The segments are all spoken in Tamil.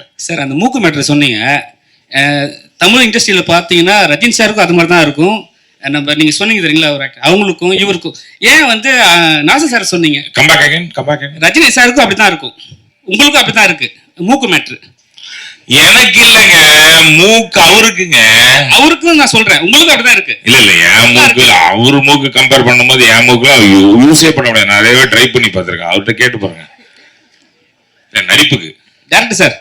இதுல சார் அந்த மூக்கு மேட்ரு சொன்னீங்க. தமிழ் இண்டஸ்ட்ரியில் பார்த்தீங்கன்னா ரஜினி சாருக்கும் அது மாதிரி தான் இருக்கும் நம்ம நீங்கள் சொன்னீங்க தெரியுங்களா ஒரு. அவங்களுக்கும் இவருக்கும். ஏன் வந்து நாசர் சார் சொன்னீங்க? கம்பேக் அகைன் கம்பேக் ரஜினி சாருக்கும் அப்படி தான் இருக்கும். உங்களுக்கும் அப்படி தான் இருக்கு மூக்கு மேட்ரு. எனக்கு இல்லைங்க மூக்கு அவருக்குங்க. அவருக்கும் நான் சொல்றேன். உங்களுக்கும் அப்படி தான் இருக்கு. இல்ல இல்ல என் மூக்கு அவரு மூக்கு கம்பேர் பண்ணும்போது என் மூக்கு யூஸே பண்ண முடியாது. நிறையவே ட்ரை பண்ணி பார்த்திருக்கேன். அவர்கிட்ட கேட்டு பாருங்க. நடிப்புக்கு. டேரக்டர் சார்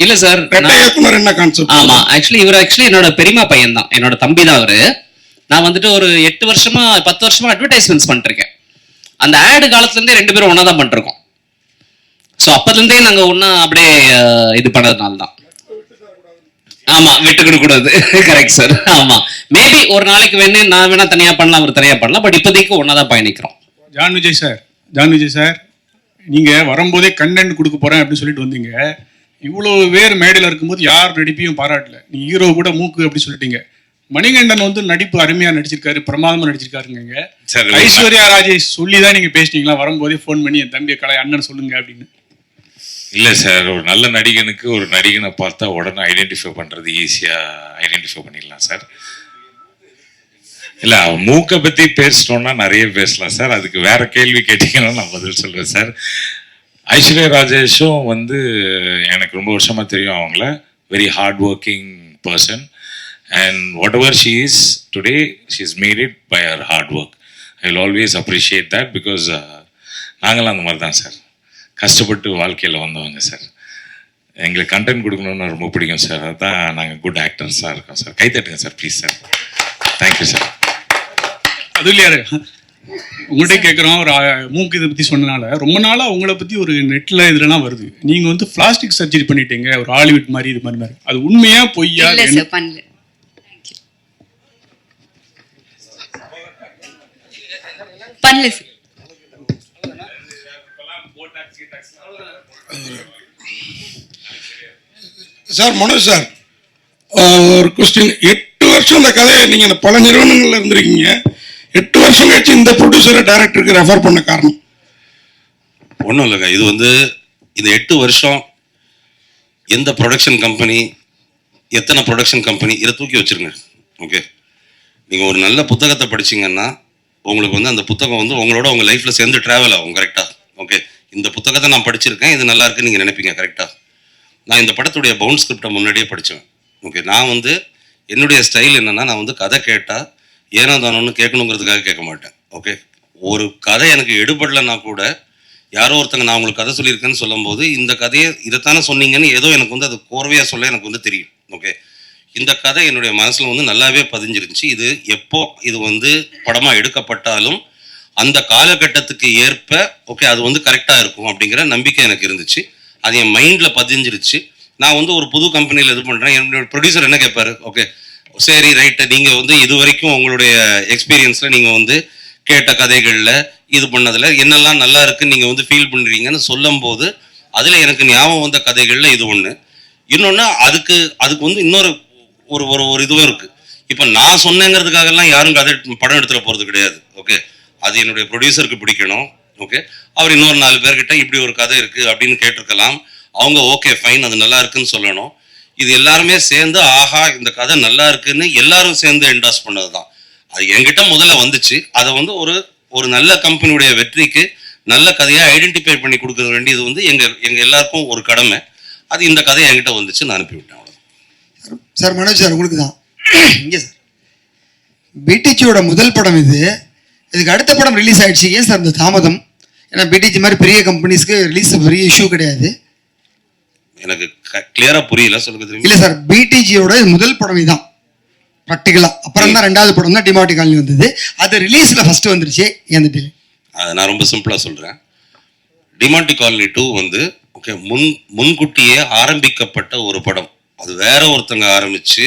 இல்ல சார் என்ன கான்செப்ட் ஆமா ஆக்சுவலி இவர் ஆக்சுவலி என்னோட பெரியமா பையன் தான் என்னோட தம்பி தான் அவரு. நான் வந்துட்டு ஒரு எட்டு வருஷமா பத்து வருஷமா அட்வர்டைஸ்மெண்ட்ஸ் பண்ணிருக்கேன் அந்த ஆடு காலத்துல இருந்தே ரெண்டு பேரும் ஒண்ணா தான் பண்ணிருக்கோம் ஸோ அப்பத்துல இருந்தே நாங்க ஒண்ணா அப்படியே இது பண்ணதுனால தான் ஆமா விட்டு கொடுக்க கூடாது. கரெக்ட் சார் ஆமா. மேபி ஒரு நாளைக்கு வேணு நான் வேணா தனியா பண்ணலாம் அவர் தனியா பண்ணலாம் பட் இப்போதைக்கு ஒண்ணா தான் பயணிக்கிறோம். John Vijay sir John Vijay sir நீங்க வரும்போதே கண்டென்ட் கொடுக்க போறேன் அப்படின்னு சொல்லிட்டு வந்தீங்க. இவ்வளவு பேர் மேடையில் இருக்கும்போது யார் நடிப்பையும் பாராட்டல. நீ ஹீரோ கூட மூக்கு அப்படி சொல்லிட்டீங்க. மணிகண்டன் வந்து நடிப்பு அருமையா நடிச்சிருக்காரு பிரமாதமா நடிச்சிருக்காருங்க சரி. ஐஸ்வர்யா ராஜேஷ் சொல்லி தான் நீங்க பேசிட்டீங்களா வரும்போதே ஃபோன் பண்ணி என் தம்பியை கலை அண்ணன் சொல்லுங்க அப்படின்னு. இல்ல சார் ஒரு நல்ல நடிகனுக்கு ஒரு நடிகனை பார்த்தா உடனே ஐடென்டிஃபை பண்றது ஈஸியா ஐடென்டிஃபை பண்ணிடலாம் சார். இல்ல மூக்கை பத்தி பேசிட்டோம்னா நிறைய பேசலாம் சார். அதுக்கு வேற கேள்வி கேட்டீங்கன்னா நான் பதில் சொல்றேன் சார். ஐஸ்வர்யா ராஜேஷும் வந்து எனக்கு ரொம்ப வருஷமாக தெரியும் அவங்கள. Very hard working person and whatever she is today she is made it by her hard work I will always appreciate that because நாங்களாம் அந்த மாதிரி தான் சார் கஷ்டப்பட்டு வாழ்க்கையில் வந்தவங்க சார் எங்களுக்கு கண்டென்ட் கொடுக்கணும்னு ரொம்ப பிடிக்கும் சார் அதான் நாங்கள் குட் ஆக்டர்ஸாக இருக்கோம் sir கைத்தட்டுங்க sir please sir thank you sir அது இல்லையா உங்கள்கிட்ட கேட்குறோம் ஒரு மூக்கு இதை பற்றி சொன்னனால. ரொம்ப நாளாக உங்களை பற்றி ஒரு நெட்டில் இதுலலாம் வருது. நீங்கள் வந்து பிளாஸ்டிக் சர்ஜரி பண்ணிட்டீங்க ஒரு ஹாலிவுட் மாதிரி இது மாதிரி மாதிரி. அது உண்மையா பொய்யா பண்ணல. பண்ணல சார் சார் மனோஜ் சார் ஒரு கொஸ்டின் எட்டு வருஷம் இந்த கதையை நீங்க இந்த பல நிறுவனங்கள்ல இருந்திருக்கீங்க. எட்டு வருஷம் கழிச்சு இந்த ப்ரொடியூசரை டைரக்டருக்கு ரெஃபர் பண்ண காரணம். ஒன்றும் இல்லைங்க. இது வந்து இந்த எட்டு வருஷம் எந்த ப்ரொடக்ஷன் கம்பெனி எத்தனை ப்ரொடக்ஷன் கம்பெனி இதை தூக்கி வச்சிருங்க. ஓகே நீங்கள் ஒரு நல்ல புத்தகத்தை படிச்சீங்கன்னா உங்களுக்கு வந்து அந்த புத்தகம் வந்து உங்களோட உங்கள் லைஃப்பில் சேர்ந்து ட்ராவல் ஆகும் கரெக்டாக ஓகே இந்த புத்தகத்தை நான் படிச்சிருக்கேன் இது நல்லா இருக்குன்னு நீங்கள் நினைப்பீங்க கரெக்டாக நான் இந்த படத்துடைய பவுண்ட் ஸ்கிரிப்டை முன்னாடியே படித்தேன் ஓகே நான் வந்து என்னுடைய ஸ்டைல் என்னென்னா நான் வந்து கதை கேட்டால் ஏனோ தானோன்னு கேட்கணுங்கிறதுக்காக கேட்க மாட்டேன். ஓகே ஒரு கதை எனக்கு எடுபடலைன்னா கூட யாரோ ஒருத்தங்க நான் உங்களுக்கு கதை சொல்லியிருக்கேன்னு சொல்லும்போது இந்த கதையை இதைத்தானே சொன்னீங்கன்னு ஏதோ எனக்கு வந்து அது கோர்வையாக சொல்ல எனக்கு வந்து தெரியும். ஓகே இந்த கதை என்னுடைய மனசில் வந்து நல்லாவே பதிஞ்சிருந்துச்சு. இது எப்போ இது வந்து படமாக எடுக்கப்பட்டாலும் அந்த காலகட்டத்துக்கு ஏற்ப ஓகே அது வந்து கரெக்டாக இருக்கும் அப்படிங்கிற நம்பிக்கை எனக்கு இருந்துச்சு. அது என் மைண்டில் பதிஞ்சிருச்சு. நான் வந்து ஒரு புது கம்பெனியில் இது பண்ணுறேன் என்னோட ப்ரொடியூசர் என்ன கேட்பாரு? ஓகே சரி ரைட்டு நீங்கள் வந்து இது வரைக்கும் உங்களுடைய எக்ஸ்பீரியன்ஸில் நீங்கள் வந்து கேட்ட கதைகளில் இது பண்ணதில் என்னெல்லாம் நல்லா இருக்குன்னு நீங்கள் வந்து ஃபீல் பண்ணுறீங்கன்னு சொல்லும்போது அதில் எனக்கு ஞாபகம் வந்த கதைகளில் இது ஒன்று இன்னொன்று அதுக்கு அதுக்கு வந்து இன்னொரு ஒரு ஒரு ஒரு இதுவும் இருக்குது இப்போ நான் சொன்னேங்கிறதுக்காகலாம் யாரும் கதை படம் எடுத்துகிட்டு போகிறது கிடையாது ஓகே அது என்னுடைய ப்ரொடியூசருக்கு பிடிக்கணும் ஓகே அவர் இன்னொரு நாலு பேர்கிட்ட இப்படி ஒரு கதை இருக்குது அப்படின்னு கேட்டிருக்கலாம். அவங்க ஓகே ஃபைன் அது நல்லா இருக்குன்னு சொல்லணும். இது எல்லாருமே சேர்ந்து ஆஹா இந்த கதை நல்லா இருக்குன்னு எல்லாரும் சேர்ந்து என்டாஸ் பண்ணது தான் அது என்கிட்ட முதல்ல வந்துச்சு. அதை வந்து ஒரு ஒரு நல்ல கம்பெனியுடைய வெற்றிக்கு நல்ல கதையை ஐடென்டிஃபை பண்ணி கொடுக்குற வேண்டியது வந்து எங்கள் எங்கள் எல்லாருக்கும் ஒரு கடமை. அது இந்த கதை என்கிட்ட வந்துச்சு நான் அனுப்பிவிட்டேன் அவ்வளோ சார் மனோஜ் சார் உங்களுக்கு தான். இங்கே சார். பிடிஜியோட முதல் படம் இது. இதுக்கு அடுத்த படம் ரிலீஸ் ஆகிடுச்சு ஏன் சார் இந்த தாமதம்? ஏன்னா பிடிஜி மாதிரி பெரிய கம்பெனிஸ்க்கு ரிலீஸ் பெரிய இஷ்யூ கிடையாது. எனக்கு கிளியரா புரியல. சொல்லுங்க இல்லை சார் பிடிஜியோட முதல் படம் இதான் ப்ராக்டிக்கலாக அப்புறம் தான் ரெண்டாவது படம் தான் டிமாட்டி காலனி வந்தது. அது ரிலீஸில் ஃபர்ஸ்ட் வந்துருச்சு. டிலே அதை நான் ரொம்ப சிம்பிளா சொல்றேன். டிமாண்டி காலனி டூ வந்து ஓகே முன் முன்கூட்டியே ஆரம்பிக்கப்பட்ட ஒரு படம். அது வேற ஒருத்தங்க ஆரம்பிச்சு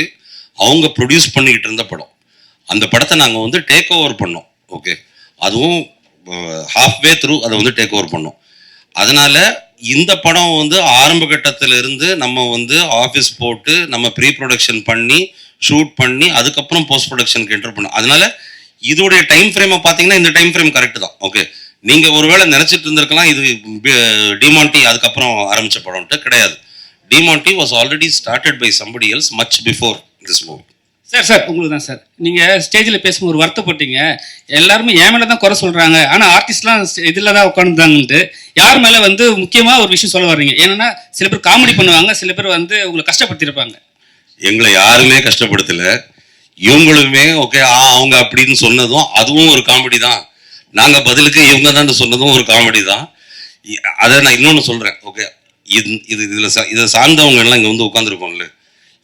அவங்க ப்ரொடியூஸ் பண்ணிக்கிட்டு இருந்த படம். அந்த படத்தை நாங்கள் வந்து டேக் ஓவர் பண்ணோம் ஓகே அதுவும் ஹாஃப் வே த்ரூ அதை வந்து டேக் ஓவர் பண்ணோம். அதனால இந்த படம் வந்து ஆரம்ப கட்டத்திலிருந்து நம்ம வந்து ஆஃபீஸ் போட்டு நம்ம ப்ரீ ப்ரொடக்ஷன் பண்ணி ஷூட் பண்ணி அதுக்கப்புறம் போஸ்ட் ப்ரொடக்ஷனுக்கு என்டர் பண்ணோம். அதனால இதோடைய டைம் ஃப்ரேமை பார்த்தீங்கன்னா இந்த டைம் ஃப்ரேம் கரெக்ட் தான். ஓகே நீங்கள் ஒருவேளை நினச்சிட்டு இருந்திருக்கலாம் இது டிமாண்டி அதுக்கப்புறம் ஆரம்பிச்ச படம்ட்டு கிடையாது. Demonte was already started by somebody else much before this movie sir sir உங்களுக்கு தான் சார் நீங்கள் ஸ்டேஜில் பேசும்போது ஒரு வருத்தப்பட்டீங்க எல்லாருமே என் மேலே தான் குறை சொல்கிறாங்க ஆனால் ஆர்டிஸ்ட்லாம் இதில் தான் உட்காந்துதாங்கன்ட்டு யார் மேலே வந்து முக்கியமாக ஒரு விஷயம் சொல்ல வர்றீங்க? ஏன்னா சில பேர் காமெடி பண்ணுவாங்க சில பேர் வந்து உங்களை கஷ்டப்படுத்திருப்பாங்க எங்களை யாருமே கஷ்டப்படுத்தலை. இவங்களுமே ஓகே ஆ அவங்க அப்படின்னு சொன்னதும் அதுவும் ஒரு காமெடி தான். நாங்கள் பதிலுக்கு இவங்க தான் சொன்னதும் ஒரு காமெடி தான். அதை நான் இன்னொன்று சொல்கிறேன் ஓகே இது இது இதில் சா- இதை சார்ந்தவங்க எல்லாம் இங்கே வந்து உட்காந்துருக்கோம்ல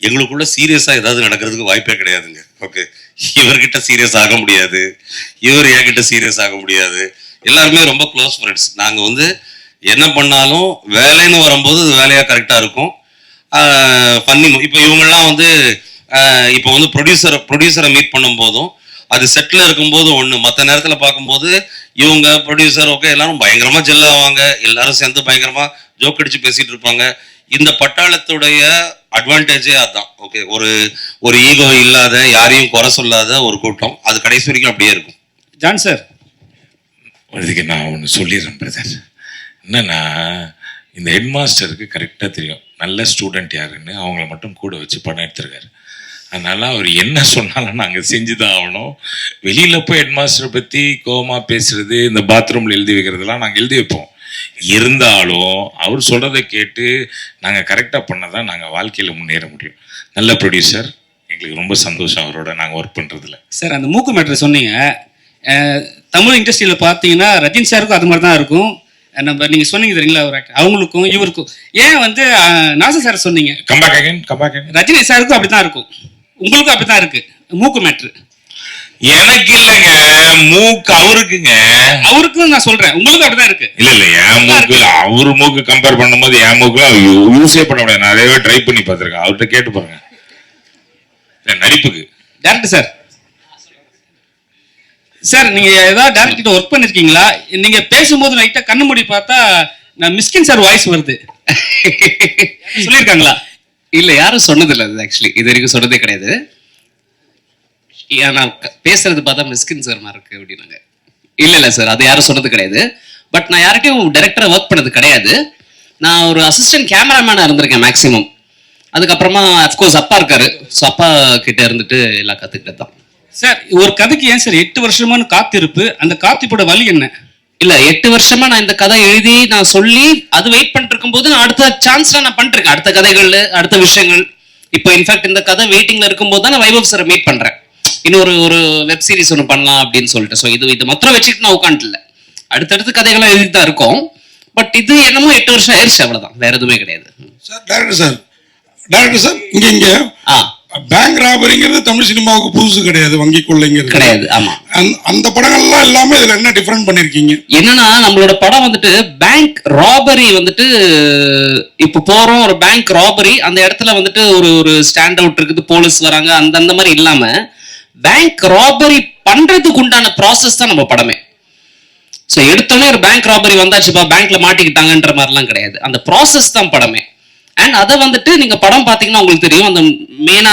எங்களுக்குள்ள சீரியஸா ஏதாவது நடக்கிறதுக்கு வாய்ப்பே கிடையாதுங்க. ஓகே இவர்கிட்ட சீரியஸ் ஆக முடியாது. இவர் என்கிட்ட சீரியஸ் ஆக முடியாது. எல்லாருமே ரொம்ப க்ளோஸ் ஃப்ரெண்ட்ஸ் நாங்க வந்து என்ன பண்ணாலும் வேலைன்னு வரும்போது வேலையா கரெக்டா இருக்கும். பண்ணி இப்போ இவங்கெல்லாம் வந்து ஆஹ் இப்போ வந்து ப்ரொடியூசரை ப்ரொடியூசரை மீட் பண்ணும்போதும் அது செட்டில் இருக்கும்போது ஒன்று மற்ற நேரத்தில் பார்க்கும்போது இவங்க ப்ரொடியூசர் ஓகே எல்லாரும் பயங்கரமாக ஜெல்லாவாங்க எல்லாரும் சேர்ந்து பயங்கரமாக ஜோக் அடிச்சு பேசிட்டு இருப்பாங்க. இந்த பட்டாளத்துடைய அட்வான்டேஜே அதான். ஓகே ஒரு ஒரு ஈகோ இல்லாத யாரையும் குறை சொல்லாத ஒரு கூட்டம். அது கடைசி வரைக்கும் அப்படியே இருக்கும். John sir. இதுக்கு நான் ஒன்று சொல்லிடுறேன் பிரதர். என்னன்னா இந்த ஹெட் மாஸ்டருக்கு கரெக்டாக தெரியும். நல்ல ஸ்டூடெண்ட் யாருன்னு அவங்கள மட்டும் கூட வச்சு படம் எடுத்திருக்காரு. அதனால அவர் என்ன சொன்னாலும் நாங்கள் செஞ்சு தான் ஆகணும். வெளியில் போய் ஹெட் மாஸ்டரை பற்றி கோவமா பேசுறது இந்த பாத்ரூமில் எழுதி வைக்கிறதெல்லாம் நாங்கள் எழுதி வைப்போம். இருந்தாலும் அவர் சொல்கிறத கேட்டு நாங்கள் கரெக்டாக பண்ணால் தான் நாங்கள் வாழ்க்கையில் முன்னேற முடியும். நல்ல ப்ரொடியூசர் எங்களுக்கு ரொம்ப சந்தோஷம் அவரோட நாங்கள் ஒர்க் பண்ணுறதுல சார் அந்த மூக்கு மேட்ரு சொன்னீங்க. தமிழ் இண்டஸ்ட்ரியில் பார்த்தீங்கன்னா ரஜினி சாருக்கும் அது மாதிரி தான் இருக்கும் நம்ம நீங்கள் சொன்னீங்க தெரியுங்களா ஒரு. அவங்களுக்கும் இவருக்கும். ஏன் வந்து நாசர் சார் சொன்னீங்க? கம்பேக் அகைன் கம்பேக் ரஜினி சாருக்கும் அப்படி தான் இருக்கும். உங்களுக்கும் அப்படி தான் இருக்கு. மூக்கு மேட்ரு எனக்கு இல்லைங்க மூக்கு அவருக்குங்க. அவருக்கும் நான் சொல்றேன். உங்களுக்கும் அப்படிதான் இருக்கு. இல்ல இல்ல என் மூக்கு இல்ல அவரு மூக்கு கம்பேர் பண்ணும்போது என் மூக்குல யூஸே பண்ண முடியாது. நிறையவே ட்ரை பண்ணி பார்த்திருக்கேன். அவர்கிட்ட கேட்டு பாருங்க. நடிப்புக்கு. டேரக்டர் சார் சார் நீங்க ஏதாவது டேரக்டர் ஒர்க் பண்ணிருக்கீங்களா? நீங்க பேசும்போது நைட்டா கண்ணு மூடி பார்த்தா நான் மிஸ்கின் சார் வாய்ஸ் வருது. சொல்லியிருக்காங்களா? இல்ல யாரும் சொன்னதில்ல அது ஆக்சுவலி இது வரைக்கும் சொன்னதே கிடையாது. நான் பேசுறது பார்த்தா மிஸ்கின் சார் மாதிரி இருக்கு அப்படின்னாங்க. இல்ல இல்ல சார் அது யாரும் சொன்னது கிடையாது. பட் நான் யார்கிட்டயும் டைரக்டரா ஒர்க் பண்ணது கிடையாது. நான் ஒரு அசிஸ்டன்ட் கேமராமேனா இருந்திருக்கேன் மேக்ஸிமம் அதுக்கப்புறமா அஃப்கோர்ஸ் அப்பா இருக்காரு. ஸோ அப்பா கிட்ட இருந்துட்டு எல்லாம் கத்துக்கிட்டது தான். சார் ஒரு கதைக்கு ஏன் சார் எட்டு வருஷமான காத்திருப்பு? அந்த காத்திருப்போட வழி என்ன? இல்ல எட்டு வருஷமா நான் இந்த கதை எழுதி நான் சொல்லி அது வெயிட் பண்ணிட்டு இருக்கும்போது நான் அடுத்த சான்ஸ்ல நான் பண்ணிருக்கேன் அடுத்த கதைகள் அடுத்த விஷயங்கள். இப்போ இன்ஃபேக்ட் இந்த கதை வெயிட்டிங்ல இருக்கும்போது தான் நான் வைபவ் சாரை மீட் பண்றேன். இன்னொரு ஒரு வெப் சீரிஸ் ஒன்று பண்ணலாம் அப்படின்னு சொல்லிட்டு. ஸோ இது இது மாத்திரம் வச்சுக்கிட்டு நான் உட்காந்துல அடுத்தடுத்து கதைகள்லாம் எழுதி தான் இருக்கோம். பட் இது என்னமோ எட்டு வருஷம் ஆயிடுச்சு அவ்வளவுதான். வேற எதுவுமே கிடையாது. Sir director sir director sir இங்க இங்க. ஆ. பேங்க் ராபரிங்கிறது தமிழ் சினிமாவுக்கு புதுசு கிடையாது வங்கி கொள்ளைங்கிறது கிடையாது ஆமா. அந்த- அந்த படங்கள்லாம் இல்லாம இதுல என்ன டிஃபரெண்ட் பண்ணிருக்கீங்க? என்னன்னா நம்மளோட படம் வந்துட்டு பேங்க் ராபரி வந்துட்டு இப்போ போறோம் ஒரு பேங்க் ராபரி அந்த இடத்துல வந்துட்டு ஒரு ஒரு ஸ்டாண்ட் அவுட் இருக்குது போலீஸ் வராங்க அந்த அந்த மாதிரி இல்லாம பேங்க் ராபரி பண்றதுக்கு உண்டான ப்ராசஸ் தான் நம்ம படமே. ஸோ எடுத்தோடனே ஒரு பேங்க் ராபரி வந்தாச்சுப்பா பேங்க்ல மாட்டிக்கிட்டாங்கன்ற மாதிரிலாம் கிடையாது. அந்த ப்ராசஸ் தான் படமே. அண்ட் அதை வந்துட்டு நீங்க படம் பாத்தீங்கன்னா உங்களுக்கு தெரியும். அந்த மெயினா